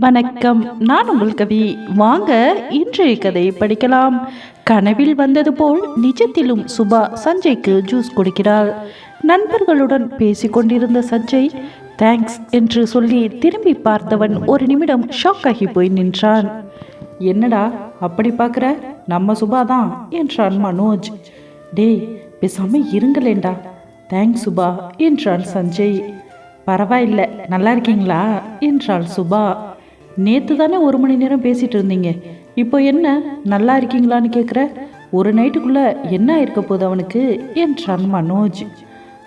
வணக்கம். நான் உங்கள் கவி. வாங்க இன்றைய கதையை படிக்கலாம். கனவில் வந்தது போல் நிஜத்திலும் சுபா சஞ்சய்க்கு ஜூஸ் கொடுக்கிறாள். நண்பர்களுடன் பேசிக்கொண்டிருந்த சஞ்சய் தேங்க்ஸ் என்று சொல்லி திரும்பி பார்த்தவன் ஒரு நிமிடம் ஷாக் ஆகி போய் நின்றான். என்னடா அப்படி பார்க்குற? நம்ம சுபா தான் என்றான் மனோஜ். டேய் பேசாம இருங்களேண்டா தேங்க்ஸ் சுபா என்றான் சஞ்சய். பரவாயில்லை நல்லா இருக்கீங்களா? என்றாள் சுபா. நேற்று தானே ஒரு மணி நேரம் பேசிட்டு இருந்தீங்க. இப்போ என்ன நல்லா இருக்கீங்களான்னு கேட்குற ஒரு நைட்டுக்குள்ள என்ன இருக்க போகுது அவனுக்கு? என்றான் மனோஜ்.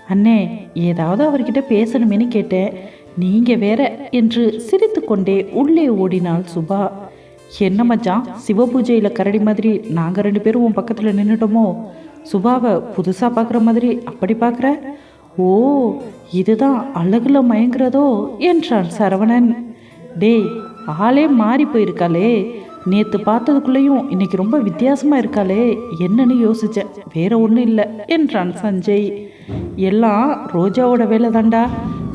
அண்ணே ஏதாவது அவர்கிட்ட பேசணுமேனு கேட்டேன். நீங்க வேற என்று சிரித்துக்கொண்டே உள்ளே ஓடினாள் சுபா. என்ன மச்சான் சிவபூஜையில் கரடி மாதிரி நாங்கள் ரெண்டு பேரும் உன் பக்கத்தில் நின்றுட்டோமோ சுபாவை புதுசாக பார்க்குற மாதிரி அப்படி பார்க்குற ஓ இதுதான் அழகுல மயங்குறதோ? என்றான் சரவணன். டேய் ஆளே மாறி போயிருக்காளே. நேற்று பார்த்ததுக்குள்ளேயும் இன்னைக்கு ரொம்ப வித்தியாசமாக இருக்காளே. என்னன்னு யோசித்தேன் வேற ஒன்றும் இல்லை என்றான் சஞ்சய். எல்லாம் ரோஜாவோட வேலை தாண்டா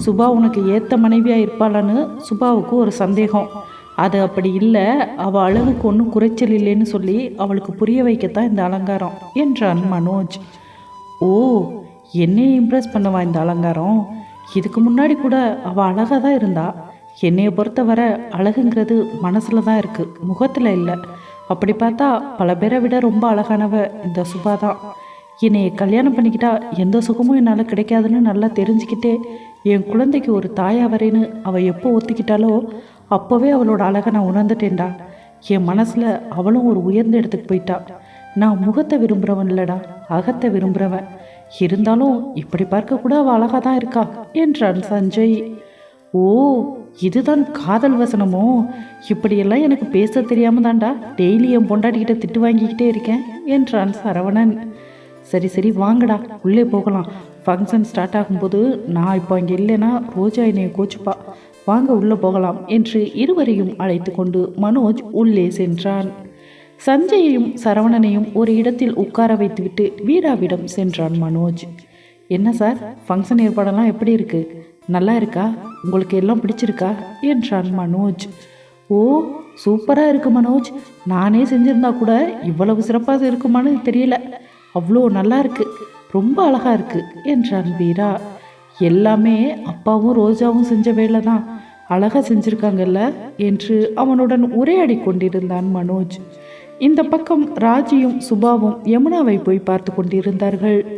சுபா உனக்கு ஏற்ற மனைவியாக இருப்பாளான்னு சுபாவுக்கு ஒரு சந்தேகம். அது அப்படி இல்லை அவள் அழகுக்கு ஒன்றும் குறைச்சல் இல்லைன்னு சொல்லி அவளுக்கு புரிய வைக்கத்தான் இந்த அலங்காரம் என்றான் மனோஜ். ஓ என்னைய இம்ப்ரெஸ் பண்ணவா இந்த அலங்காரம்? இதுக்கு முன்னாடி கூட அவள் அழகாக தான் இருந்தாள் என்னைய பொறுத்தவரை அழகுங்கிறது மனசில் தான் இருக்குது முகத்தில் இல்லை. அப்படி பார்த்தா பல பேரை விட ரொம்ப அழகானவ இந்த சுபா தான். என்னை கல்யாணம் பண்ணிக்கிட்டா எந்த சுகமும் என்னால் கிடைக்காதுன்னு நல்லா தெரிஞ்சுக்கிட்டே என் குழந்தைக்கு ஒரு தாயா வரேன்னு அவள் எப்போ ஒத்துக்கிட்டாலோ அப்போவே அவளோட அழகை நான் உணர்ந்துட்டேன்டா. என் மனசில் அவளும் ஒரு உயர்ந்த இடத்துக்கு போயிட்டா. நான் முகத்தை விரும்புகிறவன் இல்லடா அகத்தை விரும்புகிறவன் இருந்தாலும் இப்படி பார்க்க கூட அவள் அழகாக தான் இருக்கா என்றான் சஞ்சய். ஓ இதுதான் காதல் வசனமோ? இப்படியெல்லாம் எனக்கு பேச தெரியாம தாண்டா டெய்லி என் பொண்டாட்டிக்கிட்ட திட்டு வாங்கிக்கிட்டே இருக்கேன் என்றான் சரவணன். சரி சரி வாங்கடா உள்ளே போகலாம். ஃபங்க்ஷன் ஸ்டார்ட் ஆகும்போது நான் இப்போ அங்கே இல்லைன்னா ரோஜா என்னைய கோச்சுப்பா. வாங்க உள்ளே போகலாம் என்று இருவரையும் அழைத்து கொண்டு மனோஜ் உள்ளே சென்றான். சஞ்சயையும் சரவணனையும் ஒரு இடத்தில் உட்கார வைத்துவிட்டு வீராவிடம் சென்றான் மனோஜ். என்ன சார்? ஃபங்க்ஷன் ஏற்பாடெல்லாம் எப்படி இருக்குது நல்லா இருக்கா? உங்களுக்கு எல்லாம் பிடிச்சிருக்கா? என்றான் மனோஜ். ஓ சூப்பராக இருக்கு மனோஜ். நானே செஞ்சிருந்தா கூட இவ்வளவு சிறப்பாக இருக்குமான்னு தெரியல. அவ்வளோ நல்லா இருக்கு. ரொம்ப அழகாக இருக்கு என்றான் வீரா. எல்லாமே அப்பாவும் ரோஜாவும் செஞ்ச வேலை தான். அழகாக செஞ்சுருக்காங்கல்ல என்று அவனுடன் உரையாடி கொண்டிருந்தான் மனோஜ். இந்த பக்கம் ராஜியும் சுபாவும் யமுனாவை போய் பார்த்து கொண்டிருந்தார்கள்.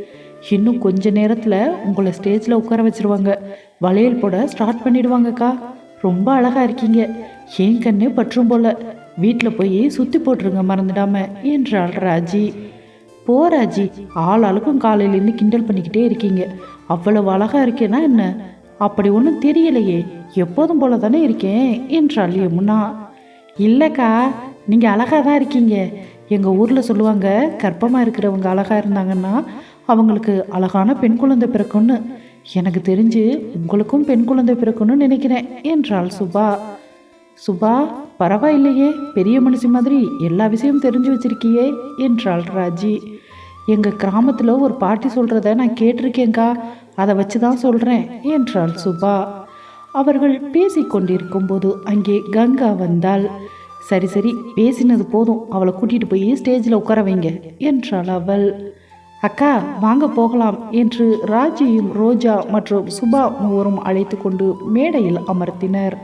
இன்னும் கொஞ்ச நேரத்தில் உங்களை ஸ்டேஜில் உட்கார வச்சுருவாங்க. வளையல் போட ஸ்டார்ட் பண்ணிடுவாங்கக்கா. ரொம்ப அழகா இருக்கீங்க. ஏன் கண்ணே பற்றும் போல. வீட்டில் போய் சுற்றி போட்டுருங்க மறந்துடாம என்றாள் ராஜி. போராஜி ஆள் ஆளுக்கும் காலையிலேருந்து கிண்டல் பண்ணிக்கிட்டே இருக்கீங்க. அவ்வளவு அழகாக இருக்கேன்னா என்ன? அப்படி ஒன்றும் தெரியலையே. எப்போதும் போல தானே இருக்கேன் என்றாள் யமுனா. இல்லைக்கா நீங்கள் அழகாக தான் இருக்கீங்க. எங்கள் ஊரில் சொல்லுவாங்க கர்ப்பமாக இருக்கிறவங்க அழகாக இருந்தாங்கன்னா அவங்களுக்கு அழகான பெண் குழந்தை பிறக்கும்னு எனக்கு தெரிஞ்சு உங்களுக்கும் பெண் குழந்தை பிறக்கும்னு நினைக்கிறேன் என்றாள் சுபா. சுபா பரவாயில்லையே பெரிய மனுஷி மாதிரி எல்லா விஷயமும் தெரிஞ்சு வச்சிருக்கியே என்றாள் ராஜி. எங்கள் கிராமத்தில் ஒரு பாட்டி சொல்கிறத நான் கேட்டிருக்கேங்க்கா அதை வச்சு தான் சொல்கிறேன் என்றாள் சுபா. அவர்கள் பேசிக்கொண்டிருக்கும் போது அங்கே கங்கா வந்தாள். சரி சரி பேசினது போதும் அவளை கூட்டிகிட்டு போய் ஸ்டேஜில் உட்கார வைங்க என்றாள் அவள். அக்கா வாங்க போகலாம் என்று ராஜியும் ரோஜா மற்றும் சுபா மூவரும் அழைத்து கொண்டு மேடையில் அமர்த்தினர்.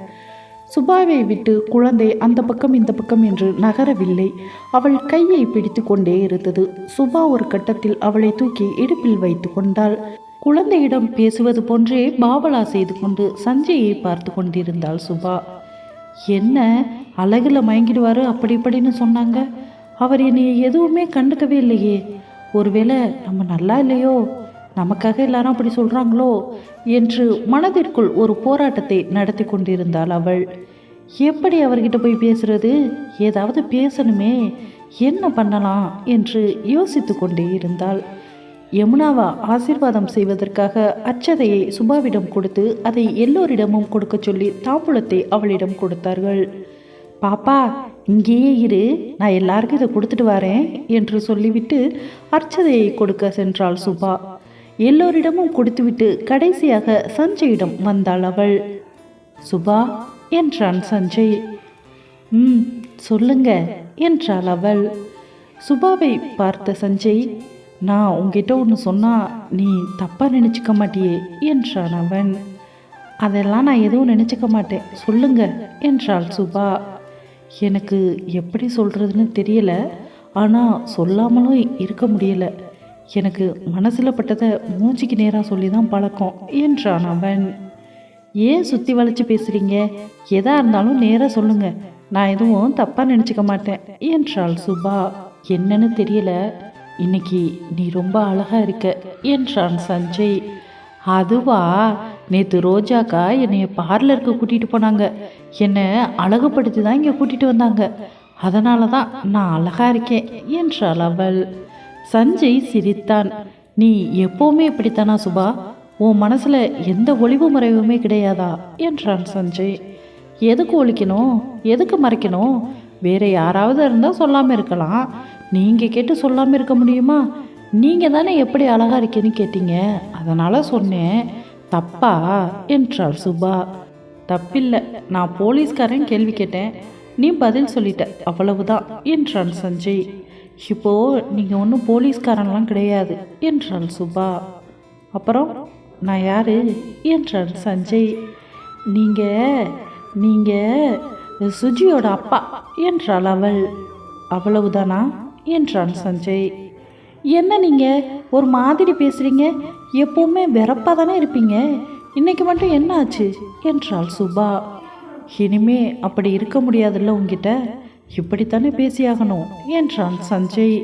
சுபாவை விட்டு குழந்தை அந்த பக்கம் இந்த பக்கம் என்று நகரவில்லை. அவள் கையை பிடித்து கொண்டே இருந்தது. சுபா ஒரு கட்டத்தில் அவளை தூக்கி இடுப்பில் வைத்து கொண்டாள். குழந்தையிடம் பேசுவது போன்றே பாவலா செய்து கொண்டு சஞ்சயை பார்த்து கொண்டிருந்தாள் சுபா. என்ன அழகில் மயங்கிடுவாரு அப்படி இப்படின்னு சொன்னாங்க? அவர் என்னை எதுவுமே கண்டுக்கவே இல்லையே. ஒருவேளை நம்ம நல்லா இல்லையோ? நமக்காக எல்லாரும் அப்படி சொல்கிறாங்களோ என்று மனதிற்குள் ஒரு போராட்டத்தை நடத்தி கொண்டிருந்தாள் அவள். எப்படி அவர்கிட்ட போய் பேசுறது? ஏதாவது பேசணுமே. என்ன பண்ணலாம்? என்று யோசித்து கொண்டே இருந்தாள். யமுனாவா ஆசீர்வாதம் செய்வதற்காக அச்சதையை சுபாவிடம் கொடுத்து அதை எல்லோரிடமும் கொடுக்க சொல்லி தாம்பூலத்தை அவளிடம் கொடுத்தார்கள். பாப்பா இங்கேயே இரு நான் எல்லாருக்கும் இதை கொடுத்துட்டு வரேன் என்று சொல்லிவிட்டு அர்ச்சதையை கொடுக்க சென்றாள் சுபா. எல்லோரிடமும் கொடுத்துவிட்டு கடைசியாக சஞ்சயிடம் வந்தாள் அவள். சுபா என்றான் சஞ்சய். ம் சொல்லுங்க என்றாள் அவள். சுபாவை பார்த்த சஞ்சய் நான் உங்ககிட்ட ஒன்று சொன்னால் நீ தப்பாக நினச்சிக்க மாட்டியே என்றான் அவன். அதெல்லாம் நான் எதுவும் நினச்சிக்க மாட்டேன் சொல்லுங்க என்றாள் சுபா. எனக்கு எப்படி சொல்கிறதுன்னு தெரியலை. ஆனால் சொல்லாமலும் இருக்க முடியலை. எனக்கு மனசில் பட்டதை மூச்சுக்கு நேராக சொல்லி தான் பழக்கம் என்றான் அவன். ஏன் சுற்றி வளைச்சி பேசுகிறீங்க எதாக இருந்தாலும் நேராக சொல்லுங்க. நான் எதுவும் தப்பாக நினச்சிக்க மாட்டேன் என்றாள் சுபா. என்னன்னு தெரியல. இன்னைக்கு நீ ரொம்ப அழகாக இருக்க என்றான் சஞ்சய். அதுவா? நேற்று ரோஜாக்கா என்னைய பார்லருக்கு கூட்டிகிட்டு போனாங்க. என்னை அழகுபடுத்தி தான் இங்கே கூட்டிகிட்டு வந்தாங்க. அதனால தான் நான் அழகா இருக்கேன் என்றாள் அவள். சஞ்சய் சிரித்தான். நீ எப்போவுமே இப்படித்தானா சுபா? உன் மனசில் எந்த ஒளிவு மறைவுமே கிடையாதா? என்றான் சஞ்சய். எதுக்கு ஒழிக்கணும்? எதுக்கு மறைக்கணும்? வேறு யாராவது இருந்தால் சொல்லாமல் இருக்கலாம். நீங்கள் கேட்டு சொல்லாமல் இருக்க முடியுமா? நீங்கள் தானே எப்படி அழகாக இருக்கேன்னு கேட்டீங்க. அதனால் சொன்னேன். தப்பா என்றாள் சுபா. தப்பில்லை. நான் போலீஸ்காரன் கேள்வி கேட்டேன். நீ பதில் சொல்லிட்ட. அவ்வளவுதான் என்றான் சஞ்சய். இப்போ நீங்கள் ஒன்றும் போலீஸ்காரன்லாம் கிடையாது என்றாள் சுபா. அப்புறம்? நான் யார்? என்றான் சஞ்சய். நீங்கள் நீங்கள் சுஜியோட அப்பா என்றாள் அவள். அவ்வளவுதானா? என்றான் சஞ்சய். என்ன நீங்கள் ஒரு மாதிரி பேசுகிறீங்க எப்பவுமே வெறப்பாக தானே இருப்பீங்க? இன்னைக்கு மட்டும் என்ன ஆச்சு என்றாள் சுபா. இனிமே அப்படி இருக்க முடியாதுல்ல உங்ககிட்ட இப்படித்தானே பேசியாகணும்? என்றான் சஞ்சய்.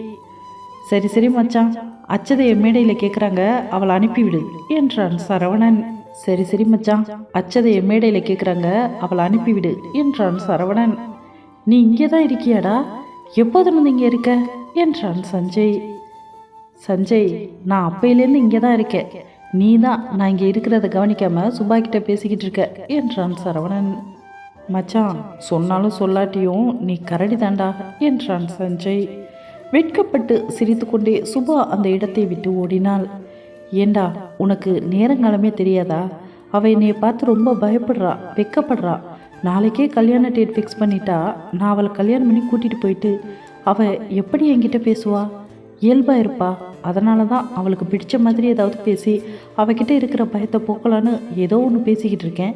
சரி சரி மச்சான். அச்சதைய மேடையில் கேட்குறாங்க அவளை அனுப்பிவிடு என்றான் சரவணன். சரி சரி மச்சான். அச்சதைய மேடையில் கேட்குறாங்க அவளை அனுப்பிவிடு என்றான் சரவணன். நீ இங்கே தான் இருக்கியாடா எப்போதும் இங்கே இருக்க? என்றான் சஞ்சய். சஞ்சய் நான் அப்பையிலேருந்து இங்கே தான் இருக்கேன். நீ தான் நான் இங்கே இருக்கிறத கவனிக்காம சுபா கிட்ட பேசிக்கிட்டு இருக்க என்றான் சரவணன். மச்சான் சொன்னாலும் சொல்லாட்டியும் நீ கரடி தாண்டா என்றான் சஞ்சய். வெட்கப்பட்டு சிரித்துக்கொண்டே சுபா அந்த இடத்தை விட்டு ஓடினாள். ஏண்டா உனக்கு நேரங்காலமே தெரியாதா? அவ என்னைய பார்த்து ரொம்ப பயப்படுறா வெக்கப்படுறா. நாளைக்கே கல்யாண டேட் ஃபிக்ஸ் பண்ணிட்டா நான் அவளை கல்யாணம் பண்ணி கூட்டிகிட்டு போயிட்டு அவள் எப்படி என்கிட்ட பேசுவா? இயல்பாக இருப்பா. அதனால தான் அவளுக்கு பிடிச்ச மாதிரி ஏதாவது பேசி அவகிட்ட இருக்கிற பயத்தை போக்கலான்னு ஏதோ ஒன்று பேசிக்கிட்டு இருக்கேன்.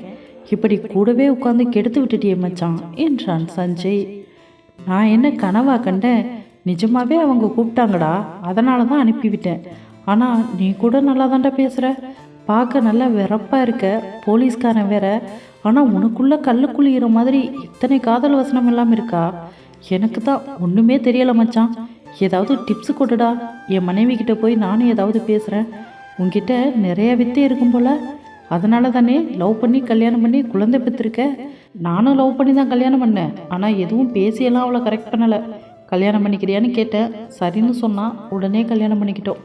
இப்படி கூடவே உட்காந்து கெடுத்து விட்டுட்டியே மச்சான் என்றான் சஞ்சய். நான் என்ன கனவா கண்டேன்? நிஜமாவே அவங்க கூப்பிட்டாங்கடா அதனால தான் அனுப்பிவிட்டேன். ஆனால் நீ கூட நல்லா தாண்டா பேசுகிற பார்க்க நல்லா வெறப்பாக இருக்க போலீஸ்காரன் வேற. ஆனால் உனக்குள்ள கல்லுக்குழியிற மாதிரி இத்தனை காதல் வசனம் எல்லாம் இருக்கா? எனக்கு தான் ஒன்றுமே தெரியலை மச்சான். ஏதாவது டிப்ஸ் கொடுடா. என் மனைவி கிட்ட போய் நானும் ஏதாவது பேசுகிறேன் உங்ககிட்ட நிறைய வித்தே இருக்கும் போல. அதனால தானே லவ் பண்ணி கல்யாணம் பண்ணி குழந்தை பெற்றிருக்க. நானும் லவ் பண்ணி தான் கல்யாணம் பண்ணேன். ஆனால் எதுவும் பேசியெல்லாம் அவளை கரெக்ட் பண்ணலை. கல்யாணம் பண்ணிக்கிறியான்னு கேட்டேன் சரின்னு சொன்னால் உடனே கல்யாணம் பண்ணிக்கிட்டோம்.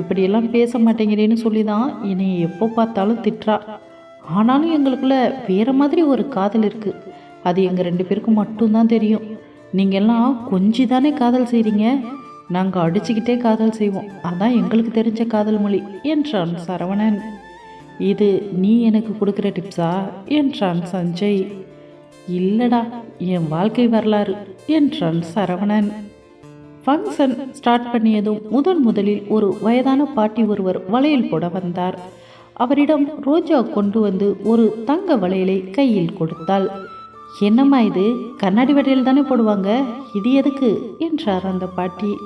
இப்படியெல்லாம் பேச மாட்டேங்கிறேன்னு சொல்லி தான் என்னை எப்போ பார்த்தாலும் திட்டுறா. ஆனாலும் எங்களுக்குள்ள வேறு மாதிரி ஒரு காதல் இருக்குது அது எங்கள் ரெண்டு பேருக்கும் மட்டும்தான் தெரியும். நீங்கள்லாம் கொஞ்சி தானே காதல் செய்கிறீங்க நாங்கள் அடிச்சுக்கிட்டே காதல் செய்வோம். அதான் எங்களுக்கு தெரிஞ்ச காதல் மொழி என்றான் சரவணன். இது நீ எனக்கு கொடுக்குற டிப்ஸா? என்றான் சஞ்சய். இல்லடா என் வாழ்க்கை வரலாறு என்றான் சரவணன். ஃபங்க்ஷன் ஸ்டார்ட் பண்ணியதும் முதன் முதலில் ஒரு வயதான பாட்டி ஒருவர் வளையல் போட வந்தார். அவரிடம் ரோஜா கொண்டு வந்து ஒரு தங்க வளையலை கையில் கொடுத்தாள். என்னம்மா இது? கண்ணாடி வளையல் தானே போடுவாங்க? இது எதுக்கு? என்றார் அந்த பாட்டி.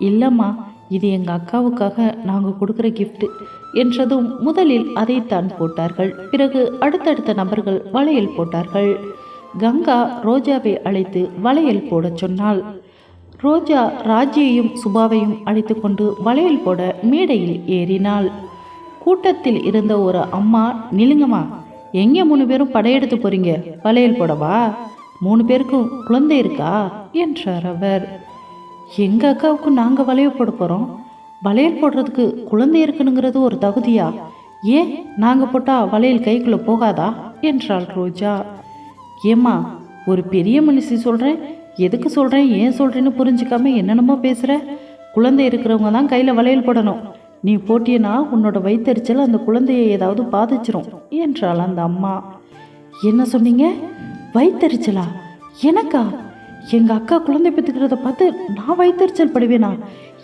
இல்லைம்மா இது எங்கள் அக்காவுக்காக நாங்கள் கொடுக்குற கிஃப்ட் என்றதும் முதலில் அதைத்தான் போட்டார்கள். பிறகு அடுத்தடுத்த நபர்கள் வளையல் போட்டார்கள். கங்கா ரோஜாவை அழைத்து வளையல் போடச் சொன்னாள். ரோஜா ராஜியையும் சுபாவையும் அழைத்து கொண்டு வளையல் போட மேடையில் ஏறினாள். கூட்டத்தில் இருந்த ஒரு அம்மா நிலுங்கம்மா எங்கே மூணு பேரும் படையெடுத்து போறீங்க? வளையல் போடவா? மூணு பேருக்கும் குழந்தை இருக்கா? என்றார் அவர். எங்க அக்காவுக்கு நாங்கள் வளையல் போட போகிறோம் வளையல் போடுறதுக்கு குழந்தை இருக்கணுங்கிறது ஒரு தகுதியா? ஏன் நாங்கள் போட்டால் வளையல் கைக்குள்ளே போகாதா? என்றாள் ரோஜா. ஏம்மா ஒரு பெரிய மனுஷி சொல்கிறேன் எதுக்கு சொல்கிறேன் ஏன் சொல்கிறேன்னு புரிஞ்சுக்காம என்னென்னமோ பேசுகிற குழந்தை இருக்கிறவங்க தான் கையில் வளையல் போடணும். நீ போட்டியனா உன்னோட வயித்தெரிச்சல் அந்த குழந்தையை ஏதாவது பாதிச்சிரும் என்றாள் அந்த அம்மா. என்ன சொன்னீங்க? வயித்தெரிச்சலா எனக்கா? எங்க அக்கா குழந்தை பெற்றுக்கிறத பார்த்து நான் வயித்தெரிச்சல் படுவேனா?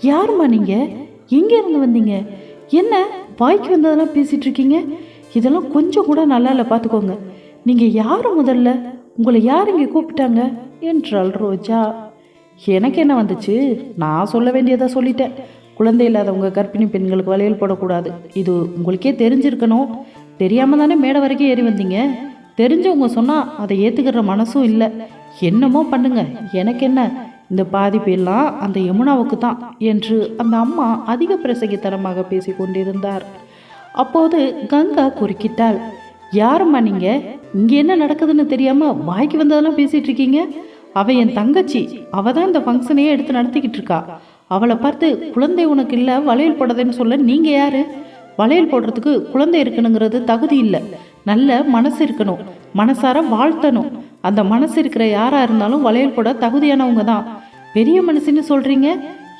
யாரும்மா நீங்க? எங்கே இருந்து வந்தீங்க? என்ன வாய்க்கு வந்ததெல்லாம் பேசிட்டு இருக்கீங்க? இதெல்லாம் கொஞ்சம் கூட நல்லா இல்லை பார்த்துக்கோங்க. நீங்கள் யார் முதல்ல? உங்களை யார் இங்கே கூப்பிட்டாங்க? என்றாள் ரோஜா. எனக்கு என்ன வந்துச்சு? நான் சொல்ல வேண்டியதாக சொல்லிட்டேன். குழந்தை இல்லாதவங்க கர்ப்பிணி பெண்களுக்கு வளையல் போடக்கூடாது. இது உங்களுக்கே தெரிஞ்சிருக்கணும். தெரியாம தானே மேடை வரைக்கும் ஏறி வந்தீங்க? தெரிஞ்சவங்க சொன்னால் அதை ஏற்றுக்கிற மனசும் இல்லை. என்னமோ பண்ணுங்க. எனக்கு என்ன? இந்த பாதிப்பு எல்லாம் அந்த யமுனாவுக்கு தான் என்று அந்த அம்மா அதிக பிரசங்கித்தனமாக பேசி கொண்டிருந்தார். அப்போது கங்கா குறுக்கிட்டாள். யாரும்மா நீங்க? இங்கே என்ன நடக்குதுன்னு தெரியாமல் வாய்க்கு வந்ததெல்லாம் பேசிகிட்டு இருக்கீங்க? அவள் என் தங்கச்சி. அவள் தான் இந்த ஃபங்க்ஷனையே எடுத்து நடத்திக்கிட்டு இருக்கா. அவளை பார்த்து குழந்தை உனக்கு இல்லை வளையல் போடுறதுன்னு சொல்ல நீங்கள் யாரு? வளையல் போடுறதுக்கு குழந்தை இருக்கணுங்கிறது தகுதி இல்லை. நல்ல மனசு இருக்கணும். மனசார வாழ்த்தணும். அந்த மனசு இருக்கிற யாராக இருந்தாலும் வளையல் போட தகுதியானவங்க தான். பெரிய மனுஷன்னு சொல்கிறீங்க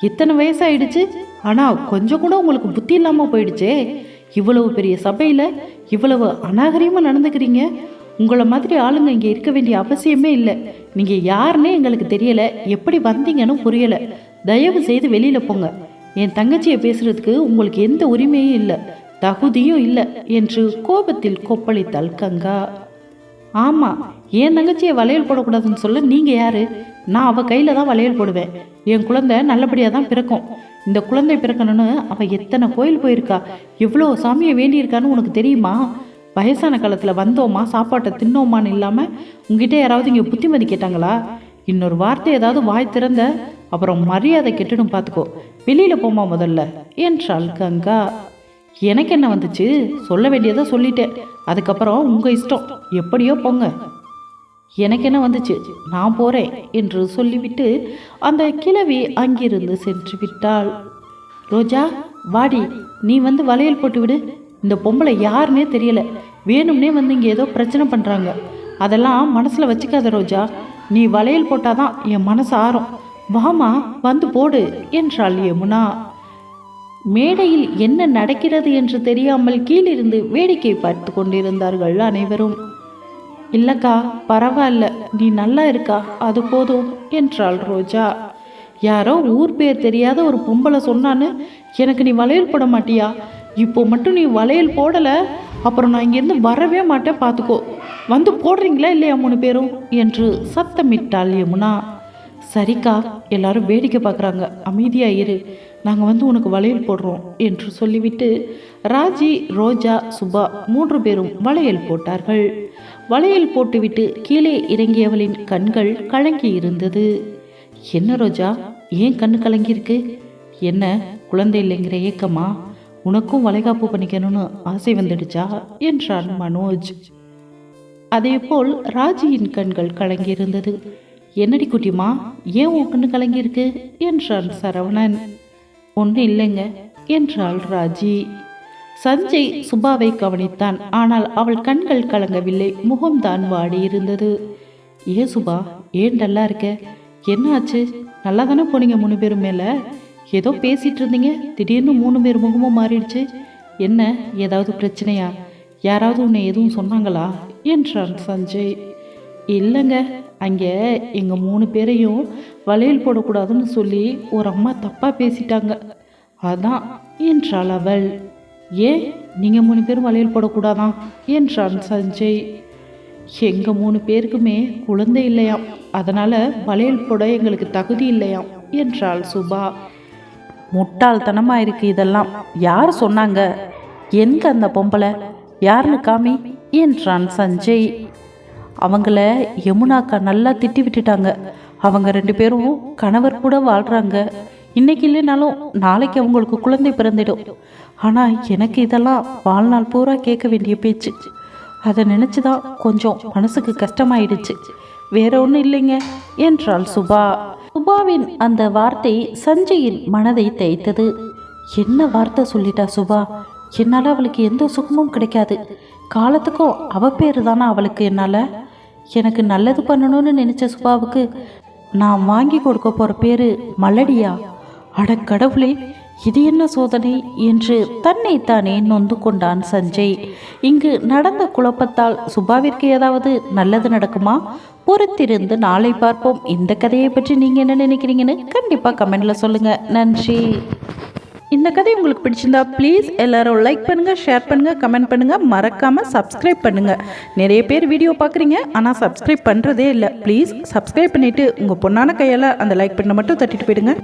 இத்தனை வயசாயிடுச்சு? ஆனால் கொஞ்சம் கூட உங்களுக்கு புத்தி இல்லாமல் போயிடுச்சே. இவ்வளவு பெரிய சபையில் இவ்வளவு அநாகரியமாக நடந்துக்கிறீங்க. உங்களை மாதிரி ஆளுங்க இங்கே இருக்க வேண்டிய அவசியமே இல்லை. நீங்கள் யாருன்னே எங்களுக்கு தெரியலை. எப்படி வந்தீங்கன்னு புரியலை. தயவு செய்து வெளியில் போங்க. என் தங்கச்சியை பேசுறதுக்கு உங்களுக்கு எந்த உரிமையும் இல்லை. தகுதியும் இல்லை என்று கோபத்தில் கொப்பளித்தாள் கங்கா. ஆமாம் என் தங்கச்சியை வளையல் போடக்கூடாதுன்னு சொல்ல நீங்கள் யாரு? நான் அவள் கையில் தான் வளையல் போடுவேன். என் குழந்தை நல்லபடியாக தான் பிறக்கும். இந்த குழந்தை பிறக்கணும்னு அவள் எத்தனை கோயில் போயிருக்கா? எவ்வளோ சாமியை வேண்டியிருக்கான்னு உனக்கு தெரியுமா? வயசான காலத்தில் வந்தோமா? சாப்பாட்டை தின்னோமான்னு இல்லாமல் உங்ககிட்ட யாராவது இங்கே புத்திமதி கேட்டாங்களா? இன்னொரு வார்த்தை ஏதாவது வாய் திறந்த அப்புறம் மரியாதை கெட்டுடும் பார்த்துக்கோ வெளியில் போமா முதல்ல. என்றாள் கங்கா. எனக்கு என்ன வந்துச்சு? சொல்ல வேண்டியதை சொல்லிட்டேன். அதுக்கப்புறம் உங்கள் இஷ்டம். எப்படியோ போங்க. எனக்கு என்ன வந்துச்சு? நான் போகிறேன் என்று சொல்லிவிட்டு அந்த கிழவி அங்கிருந்து சென்று விட்டாள். ரோஜா வாடி நீ வந்து வளையல் போட்டு விடு. இந்த பொம்பளை யாருன்னே தெரியல. வேணும்னே வந்து இங்கே ஏதோ பிரச்சனை பண்ணுறாங்க அதெல்லாம் மனசில் வச்சுக்காத ரோஜா. நீ வளையல் போட்டாதான் என் மனசு ஆறும். வாமா வந்து போடு என்றாள் யமுனா. மேடையில் என்ன நடக்கிறது என்று தெரியாமல் கீழிருந்து வேடிக்கை பார்த்து கொண்டிருந்தார்கள் அனைவரும். இல்லக்கா பரவாயில்ல நீ நல்லா இருக்கா அது போதும் என்றாள் ரோஜா. யாரோ ஊர் பேர் தெரியாத ஒரு பொம்பளை சொன்னான்னு எனக்கு நீ வளையல் போட மாட்டியா? இப்போ மட்டும் நீ வளையல் போடலை அப்புறம் நான் இங்கேருந்து வரவே மாட்டேன் பார்த்துக்கோ. வந்து போடுறீங்களா இல்லையா மூணு பேரும்? என்று சத்தமிட்டாள் யமுனா. சரிக்கா எல்லாரும் வேடிக்கை பார்க்குறாங்க. அமைதியாக இரு. நாங்கள் வந்து உனக்கு வளையல் போடுறோம் என்று சொல்லிவிட்டு ராஜி ரோஜா சுபா மூன்று பேரும் வளையல் போட்டார்கள். வளையல் போட்டுவிட்டு கீழே இறங்கியவளின் கண்கள் கலங்கி இருந்தது. என்ன ரோஜா ஏன் கண்ணு கலங்கியிருக்கு? என்ன குழந்தை இல்லைங்கிற ஏக்கமா? உனக்கும் வளைகாப்பு பண்ணிக்கணும்னு ஆசை வந்துடுச்சா? என்றான் மனோஜ். அதேபோல் ராஜியின் கண்கள் கலங்கியிருந்தது என்னடி குட்டிமா ஏன் உன் கலங்கியிருக்கு? என்றான் சரவணன். ஒன்றும் இல்லைங்க என்றாள் ராஜி. சஞ்சய் சுபாவை கவனித்தான் ஆனால் அவள் கண்கள் கலங்கவில்லை முகம்தான் வாடி இருந்தது ஏன் சுபா ஏன் டல்லா இருக்க? என்ன ஆச்சு? நல்லா தானே போனீங்க மூணு பேரும் மேலே? ஏதோ பேசிட்டு இருந்தீங்க திடீர்னு மூணு பேர் முகமும் மாறிடுச்சு. என்ன ஏதாவது பிரச்சனையா? யாராவது உன்னை எதுவும் சொன்னாங்களா? என்றான் சஞ்சய். இல்லைங்க. அங்கே எங்கள் மூணு பேரையும் வளையல் போடக்கூடாதுன்னு சொல்லி ஒரு அம்மா தப்பாக பேசிட்டாங்க. அதான் என்றாள் அவள். ஏன்? நீங்கள் மூணு பேரும் வளையல் போடக்கூடாதான் என்றான் சஞ்சய். எங்கள் மூணு பேருக்குமே குழந்தை இல்லையாம். அதனால் வளையல் போட எங்களுக்கு தகுதி இல்லையாம் என்றாள் சுபா. முட்டாள்தனமாக இருக்கு இதெல்லாம். யார் சொன்னாங்க? எங்க அந்த பொம்பளை? யாருன்னு காமி? என்றான் சஞ்சய். அவங்கள யமுனாக்கா நல்லா திட்டி விட்டுட்டாங்க. அவங்க ரெண்டு பேரும் கணவர் கூட வாழ்கிறாங்க இன்னைக்கு இல்லைனாலும் நாளைக்கு அவங்களுக்கு குழந்தை பிறந்திடும். ஆனால் எனக்கு இதெல்லாம் வாழ்நாள் பூரா கேட்க வேண்டிய பேச்சு. அதை நினச்சி தான் கொஞ்சம் மனசுக்கு கஷ்டமாயிடுச்சு. வேற ஒன்றும் இல்லைங்க என்றாள் சுபா. சுபாவின் அந்த வார்த்தை சஞ்சயின் மனதை தைத்தது என்ன வார்த்தை சொல்லிட்டா சுபா? என்னால் அவளுக்கு எந்த சுகமும் கிடைக்காது. காலத்துக்கும் அவ பேரு தானே அவளுக்கு என்னால்? எனக்கு நல்லது பண்ணணும்னு நினச்ச சுபாவுக்கு நான் வாங்கி கொடுக்க போகிற பேரு மலடியா அட கடவுளே இது என்ன சோதனை? என்று தன்னைத்தானே நொந்து கொண்டான் சஞ்சய். இங்கு நடந்த குழப்பத்தால் சுபாவிற்கு ஏதாவது நல்லது நடக்குமா? பொறுத்திருந்து நாளை பார்ப்போம். இந்த கதையை பற்றி நீங்கள் என்ன நினைக்கிறீங்கன்னு கண்டிப்பாக கமெண்டில் சொல்லுங்கள் நன்றி. இந்த கதை உங்களுக்கு பிடிச்சிருந்தா ப்ளீஸ் எல்லாரும் லைக் பண்ணுங்கள் ஷேர் பண்ணுங்கள் கமெண்ட் பண்ணுங்கள் மறக்காமல் சப்ஸ்கிரைப் பண்ணுங்கள் நிறைய பேர் வீடியோ பார்க்குறீங்க ஆனால் சப்ஸ்கிரைப் பண்ணுறதே இல்லை. ப்ளீஸ் சப்ஸ்கிரைப் பண்ணிவிட்டு உங்கள் பொண்ணான கையால் அந்த லைக் பண்ண மட்டும் தட்டிட்டு போயிடுங்க.